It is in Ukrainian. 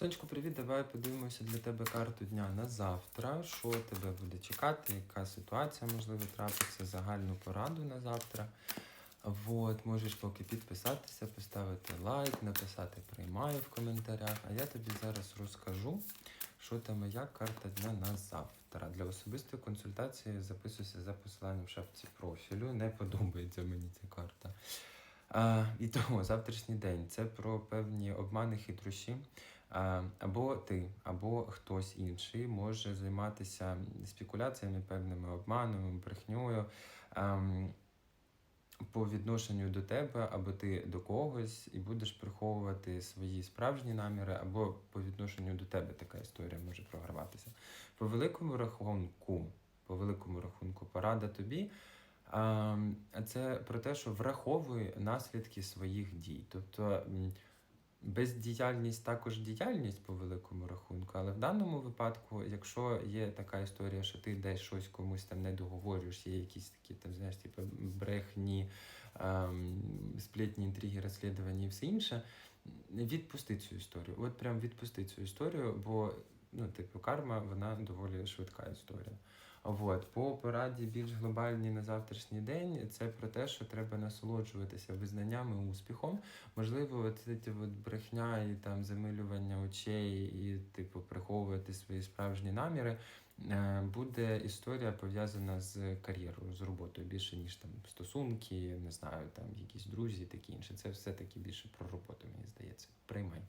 Сонечко, привіт, давай подивимося для тебе карту дня на завтра. Що тебе буде чекати, яка ситуація можливо трапиться, загальну пораду на завтра. Вот, можеш поки підписатися, поставити лайк, написати приймаю в коментарях. А я тобі зараз розкажу, що там як карта дня на завтра. Для особистої консультації записуйся за посиланням в шапці профілю. Не подобається мені ця карта. А, і тому завтрашній день це про певні обмани, хитрощі. А, або ти, або хтось інший може займатися спекуляціями, певними обманами, брехньою. ем, по відношенню до тебе, або ти до когось, і будеш приховувати свої справжні наміри, або по відношенню до тебе така історія може програватися. По великому рахунку, по великому рахунку, порада тобі. А, Це про те, що враховуй наслідки своїх дій. Тобто бездіяльність також діяльність по великому рахунку, але в даному випадку, якщо є така історія, що ти десь щось комусь там не договорюєш, є якісь такі там, знаєш, типу брехні, ем, сплетні інтриги, розслідування і все інше, відпусти цю історію. От прям відпусти цю історію, бо ну, типу, карма вона доволі швидка історія. От, по пораді більш глобальній на завтрашній день, це про те, що треба насолоджуватися визнанням і успіхом. Можливо, ці брехня і там замилювання очей, і типу приховувати свої справжні наміри. е, Буде історія пов'язана з кар'єрою, з роботою більше, ніж там стосунки, не знаю, там якісь друзі, такі інше. Це все таки більше про роботу, мені здається. Приймай.